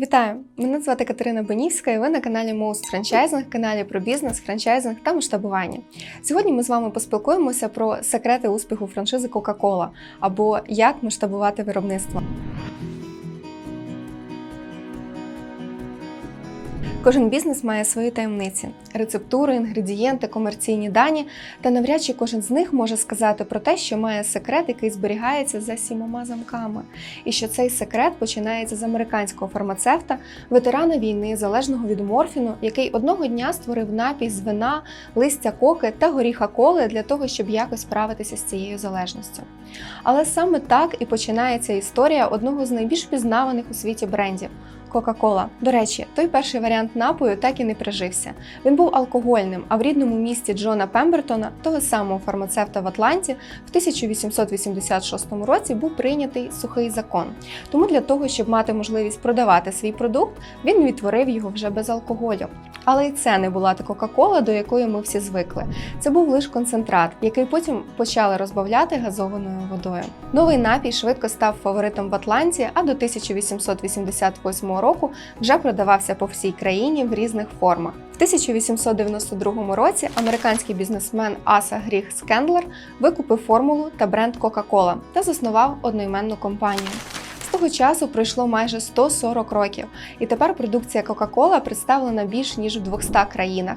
Вітаю! Мене звати Катерина Бенівська, і ви на каналі Most Франчайзинг, каналі про бізнес, франчайзинг та масштабування. Сьогодні ми з вами поспілкуємося про секрети успіху франшизи Coca-Cola або як масштабувати виробництво. Кожен бізнес має свої таємниці, рецептури, інгредієнти, комерційні дані, та навряд чи кожен з них може сказати про те, що має секрет, який зберігається за сімома замками, і що цей секрет починається з американського фармацевта, ветерана війни, залежного від морфіну, який одного дня створив напій з вина, листя коки та горіха коли для того, щоб якось справитися з цією залежністю. Але саме так і починається історія одного з найбільш пізнаваних у світі брендів. Кока-Кола. До речі, той перший варіант напою так і не прижився. Він був алкогольним, а в рідному місті Джона Пембертона, того самого фармацевта в Атланті, в 1886 році був прийнятий сухий закон. Тому для того, щоб мати можливість продавати свій продукт, він відтворив його вже без алкоголю. Але і це не була та Кока-Кола, до якої ми всі звикли. Це був лише концентрат, який потім почали розбавляти газованою водою. Новий напій швидко став фаворитом в Атланті, а до 1888 року вже продавався по всій країні в різних формах. В 1892 році американський бізнесмен Аса Гріх Скендлер викупив формулу та бренд Coca-Cola та заснував одноіменну компанію. З того часу пройшло майже 140 років, і тепер продукція Coca-Cola представлена більш ніж в 200 країнах.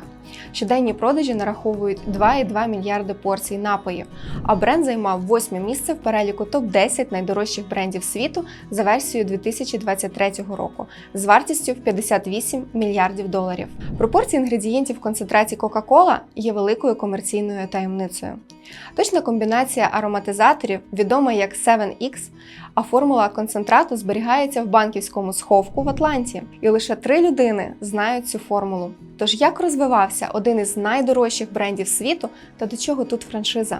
Щоденні продажі нараховують 2,2 мільярди порцій напоїв, а бренд займав восьме місце в переліку топ-10 найдорожчих брендів світу за версією 2023 року з вартістю в 58 мільярдів доларів. Пропорції інгредієнтів концентрації Coca-Cola є великою комерційною таємницею. Точна комбінація ароматизаторів відома як 7X, а формула концентрату зберігається в банківському сховку в Атланті. І лише три людини знають цю формулу. Тож як розвивався один із найдорожчих брендів світу та до чого тут франшиза?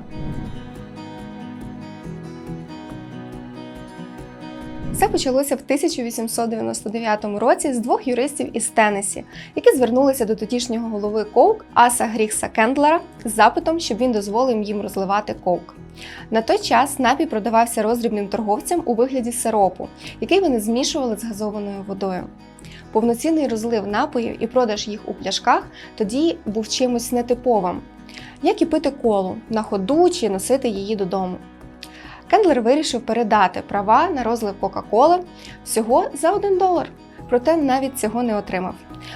Все почалося в 1899 році з двох юристів із Теннесі, які звернулися до тодішнього голови Коук Аса Грікса Кендлера з запитом, щоб він дозволив їм розливати коук. На той час напій продавався роздрібним торговцям у вигляді сиропу, який вони змішували з газованою водою. Повноцінний розлив напоїв і продаж їх у пляшках тоді був чимось нетиповим, як і пити колу на ходу чи носити її додому. Кендлер вирішив передати права на розлив Кока-Коли всього за 1 долар, проте навіть цього не отримав,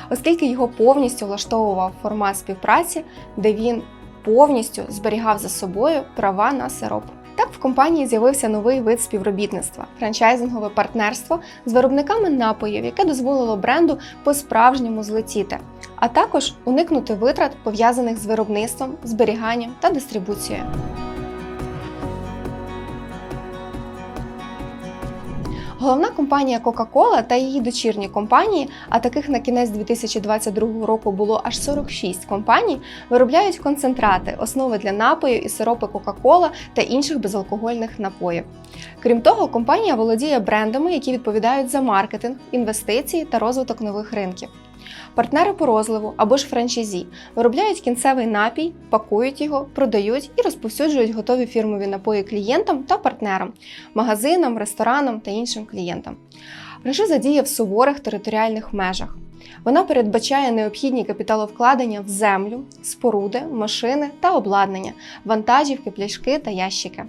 оскільки його повністю влаштовував формат співпраці, де він повністю зберігав за собою права на сироп. Так в компанії з'явився новий вид співробітництва франчайзингове партнерство з виробниками напоїв, яке дозволило бренду по-справжньому злетіти, а також уникнути витрат, пов'язаних з виробництвом, зберіганням та дистрибуцією. Головна компанія Coca-Cola та її дочірні компанії, а таких на кінець 2022 року було аж 46 компаній, виробляють концентрати, основи для напою і сиропи Coca-Cola та інших безалкогольних напоїв. Крім того, компанія володіє брендами, які відповідають за маркетинг, інвестиції та розвиток нових ринків. Партнери по розливу або ж франшизі виробляють кінцевий напій, пакують його, продають і розповсюджують готові фірмові напої клієнтам та партнерам, магазинам, ресторанам та іншим клієнтам. Франшиза діє в суворих територіальних межах. Вона передбачає необхідні капіталовкладення в землю, споруди, машини та обладнання, вантажівки, пляшки та ящики.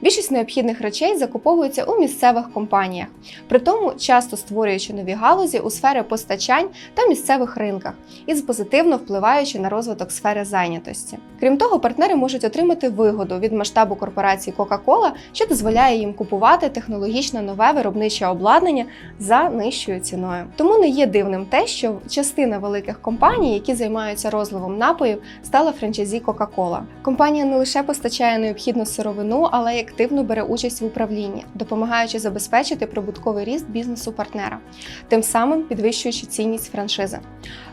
Більшість необхідних речей закуповується у місцевих компаніях, при тому часто створюючи нові галузі у сфері постачань та місцевих ринках і позитивно впливаючи на розвиток сфери зайнятості. Крім того, партнери можуть отримати вигоду від масштабу корпорації Coca-Cola, що дозволяє їм купувати технологічно нове виробниче обладнання за нижчою ціною. Тому не є дивним те, що частина великих компаній, які займаються розливом напоїв, стала франчайзі Coca-Cola. Компанія не лише постачає необхідну сировину, але й активно бере участь в управлінні, допомагаючи забезпечити прибутковий ріст бізнесу партнера, тим самим підвищуючи цінність франшизи.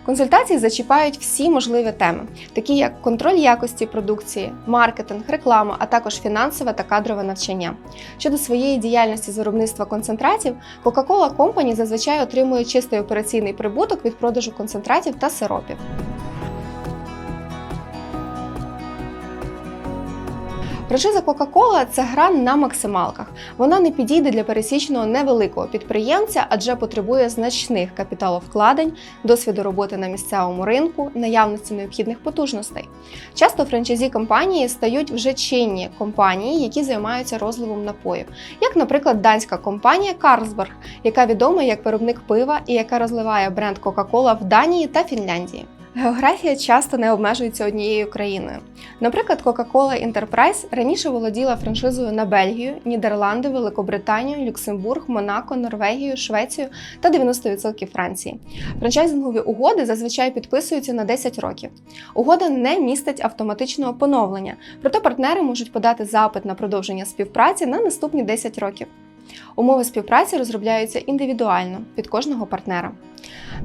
Консультації зачіпають всі можливі теми, такі як контроль якості продукції, маркетинг, реклама, а також фінансове та кадрове навчання. Щодо своєї діяльності з виробництва концентратів, Coca-Cola Company зазвичай отримує чистий операційний прибуток від продажу концентратів та сиропів. Франшиза Coca-Cola – це гра на максималках. Вона не підійде для пересічного невеликого підприємця, адже потребує значних капіталовкладень, досвіду роботи на місцевому ринку, наявності необхідних потужностей. Часто франчайзі компанії стають вже чинні компанії, які займаються розливом напоїв, як, наприклад, данська компанія Carlsberg, яка відома як виробник пива і яка розливає бренд Coca-Cola в Данії та Фінляндії. Географія часто не обмежується однією країною. Наприклад, Coca-Cola Enterprise раніше володіла франшизою на Бельгію, Нідерланди, Великобританію, Люксембург, Монако, Норвегію, Швецію та 90% Франції. Франчайзингові угоди зазвичай підписуються на 10 років. Угода не містить автоматичного поновлення, проте партнери можуть подати запит на продовження співпраці на наступні 10 років. Умови співпраці розробляються індивідуально під кожного партнера.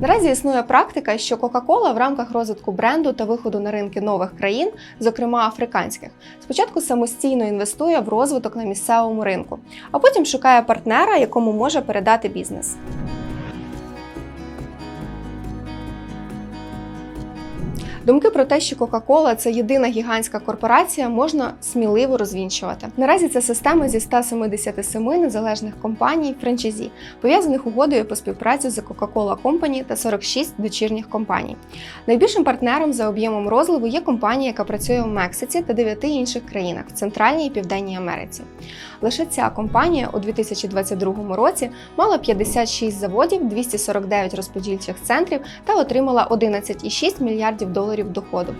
Наразі існує практика, що Coca-Cola в рамках розвитку бренду та виходу на ринки нових країн, зокрема африканських, спочатку самостійно інвестує в розвиток на місцевому ринку, а потім шукає партнера, якому може передати бізнес. Думки про те, що Coca-Cola – це єдина гігантська корпорація, можна сміливо розвінчувати. Наразі це система зі 177 незалежних компаній франчайзі, пов'язаних угодою по співпраці з Coca-Cola Company та 46 дочірніх компаній. Найбільшим партнером за об'ємом розливу є компанія, яка працює в Мексиці та 9 інших країнах в Центральній і Південній Америці. Лише ця компанія у 2022 році мала 56 заводів, 249 розподільчих центрів та отримала 11,6 мільярдів доларів доходу.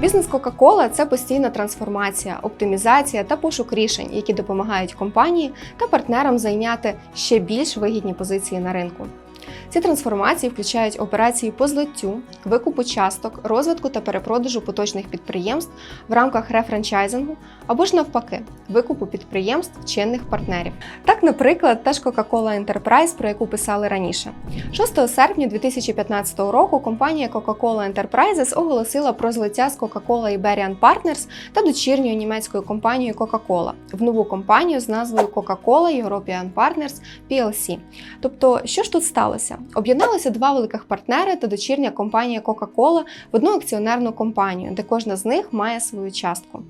Бізнес Coca-Cola – це постійна трансформація, оптимізація та пошук рішень, які допомагають компанії та партнерам зайняти ще більш вигідні позиції на ринку. Ці трансформації включають операції по злиттю, викупу часток, розвитку та перепродажу поточних підприємств в рамках рефранчайзингу або ж навпаки, викупу підприємств чинних партнерів. Так, наприклад, та ж Coca-Cola Enterprise, про яку писали раніше. 6 серпня 2015 року компанія Coca-Cola Enterprises оголосила про злиття з Coca-Cola Iberian Partners та дочірньою німецькою компанією Coca-Cola в нову компанію з назвою Coca-Cola European Partners PLC. Тобто, що ж тут сталося? Об'єдналися два великих партнери та дочірня компанія Coca-Cola в одну акціонерну компанію, де кожна з них має свою частку.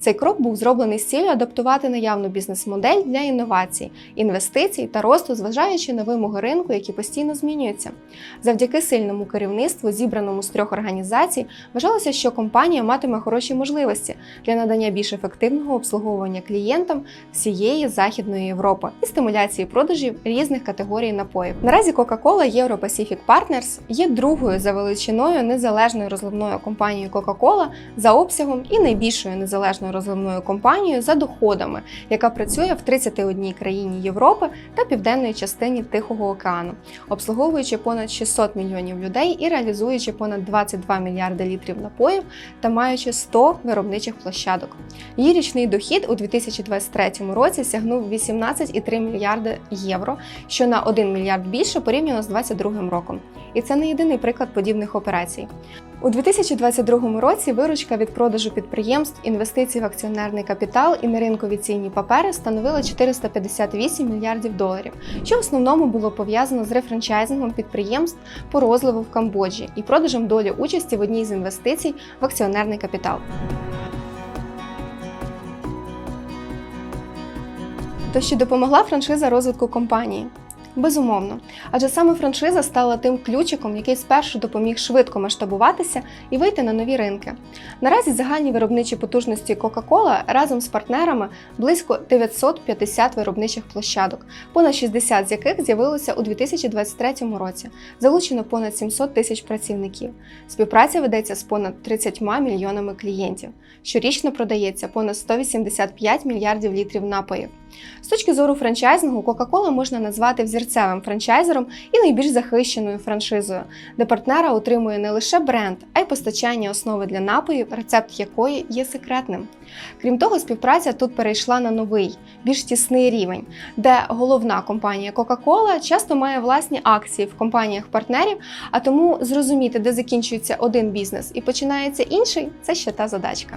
Цей крок був зроблений з цілею адаптувати наявну бізнес-модель для інновацій, інвестицій та росту, зважаючи на вимоги ринку, які постійно змінюються. Завдяки сильному керівництву, зібраному з трьох організацій, вважалося, що компанія матиме хороші можливості для надання більш ефективного обслуговування клієнтам всієї Західної Європи і стимуляції продажів різних категорій напоїв. Наразі Coca-Cola Euro Pacific Partners є другою за величиною незалежною розливною компанією Coca-Cola за обсягом і найбільшою незалежною розливною компанією за доходами, яка працює в 31 країні Європи та південної частині Тихого океану, обслуговуючи понад 600 мільйонів людей і реалізуючи понад 22 мільярди літрів напоїв та маючи 100 виробничих площадок. Її річний дохід у 2023 році сягнув 18,3 мільярди євро, що на 1 мільярд більше порівняно з 2022 роком. І це не єдиний приклад подібних операцій. У 2022 році виручка від продажу підприємств, інвестицій в акціонерний капітал і неринкові цінні папери становила 458 мільярдів доларів, що в основному було пов'язано з рефранчайзингом підприємств по розливу в Камбоджі і продажем долі участі в одній з інвестицій в акціонерний капітал. То що допомогла франшиза розвитку компанії? Безумовно, адже саме франшиза стала тим ключиком, який спершу допоміг швидко масштабуватися і вийти на нові ринки. Наразі загальні виробничі потужності Coca-Cola разом з партнерами близько 950 виробничих площадок, понад 60 з яких з'явилося у 2023 році. Залучено понад 700 тисяч працівників. Співпраця ведеться з понад 30 мільйонами клієнтів. Щорічно продається понад 185 мільярдів літрів напоїв. З точки зору франчайзингу, Coca-Cola можна назвати взірцевим франчайзером і найбільш захищеною франшизою, де партнера отримує не лише бренд, а й постачання основи для напоїв, рецепт якої є секретним. Крім того, співпраця тут перейшла на новий, більш тісний рівень, де головна компанія Coca-Cola часто має власні акції в компаніях партнерів, а тому зрозуміти, де закінчується один бізнес і починається інший це ще та задачка.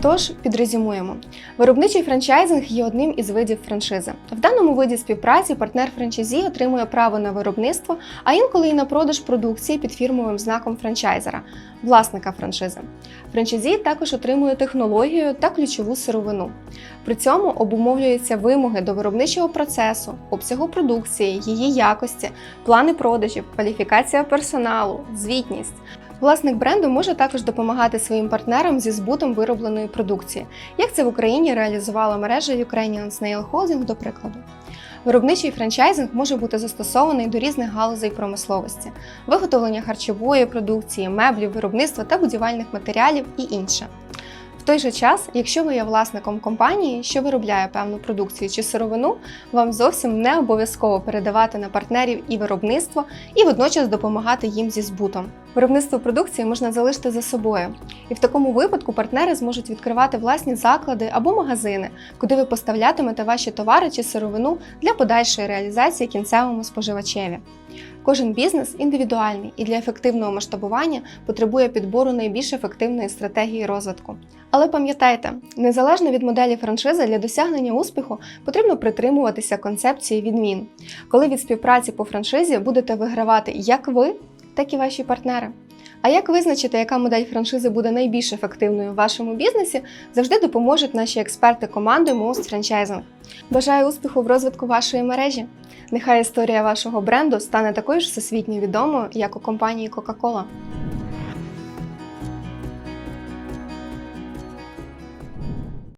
Тож підрезюмуємо. Виробничий франчайзинг є одним із видів франшизи. В даному виді співпраці партнер франчайзі отримує право на виробництво, а інколи і на продаж продукції під фірмовим знаком франчайзера, власника франшизи. Франчайзі також отримує технологію та ключову сировину. При цьому обумовлюються вимоги до виробничого процесу, обсягу продукції, її якості, плани продажів, кваліфікація персоналу, звітність. Власник бренду може також допомагати своїм партнерам зі збутом виробленої продукції, як це в Україні реалізувала мережа Ukrainian Snail Holding, до прикладу. Виробничий франчайзинг може бути застосований до різних галузей промисловості, виготовлення харчової продукції, меблів, виробництва та будівельних матеріалів і інше. Той же час, якщо ви є власником компанії, що виробляє певну продукцію чи сировину, вам зовсім не обов'язково передавати на партнерів і виробництво, і водночас допомагати їм зі збутом. Виробництво продукції можна залишити за собою, і в такому випадку партнери зможуть відкривати власні заклади або магазини, куди ви поставлятимете ваші товари чи сировину для подальшої реалізації кінцевому споживачеві. Кожен бізнес індивідуальний і для ефективного масштабування потребує підбору найбільш ефективної стратегії розвитку. Але пам'ятайте, незалежно від моделі франшизи для досягнення успіху потрібно притримуватися концепції відмін, коли від співпраці по франшизі будете вигравати як ви, так і ваші партнери. А як визначити, яка модель франшизи буде найбільш ефективною в вашому бізнесі, завжди допоможуть наші експерти команди Most Franchising. Бажаю успіху в розвитку вашої мережі. Нехай історія вашого бренду стане такою ж всесвітньо відомою, як у компанії Coca-Cola.